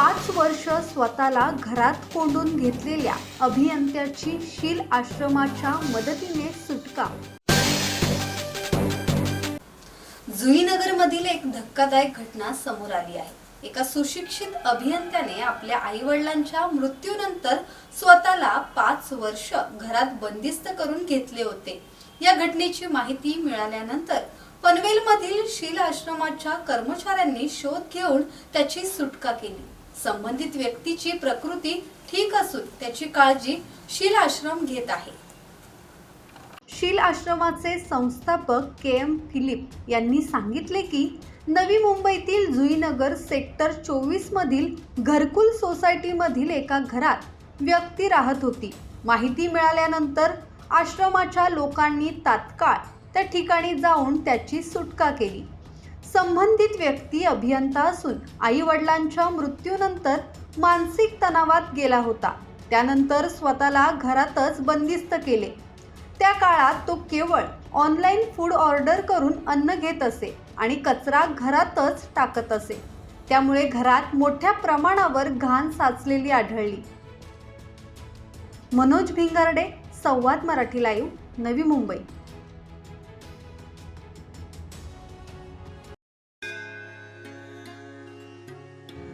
पाच वर्ष स्वतःला घरात कोंडून घेतलेल्या अभियंत्याची शील आश्रमाच्या मदतीने सुटका. जुईनगरमधील एक धक्कादायक घटना समोर आली आहे. एका सुशिक्षित अभियंत्याने आपल्या आई वडिलांच्या मृत्यूनंतर स्वतःला पाच वर्ष घरात बंदिस्त करून घेतले होते. या घटनेची माहिती मिळाल्यानंतर पनवेलमधील शील आश्रमाच्या कर्मचाऱ्यांनी शोध घेऊन त्याची सुटका केली. संबंधित व्यक्तीची प्रकृती ठीक असून त्याची काळजी शील आश्रम घेत आहे. शील आश्रमाचे संस्थापक के एम फिलिप यांनी सांगितले की नवी मुंबईतील जुईनगर सेक्टर चोवीस मधील घरकुल सोसायटीमधील एका घरात व्यक्ती राहत होती. माहिती मिळाल्यानंतर आश्रमाच्या लोकांनी तात्काळ त्या ठिकाणी जाऊन त्याची सुटका केली. संबंधित व्यक्ती अभियंता असून आई वडिलांच्या मृत्यूनंतर मानसिक तणावात गेला होता. त्यानंतर स्वतःला घरातच बंदिस्त केले. त्या काळात तो केवळ ऑनलाईन फूड ऑर्डर करून अन्न घेत असे आणि कचरा घरातच टाकत असे. त्यामुळे घरात मोठ्या प्रमाणावर घाण साचलेली आढळली. मनोज भिंगारडे संवाद मराठी लाईव्ह नवी मुंबई.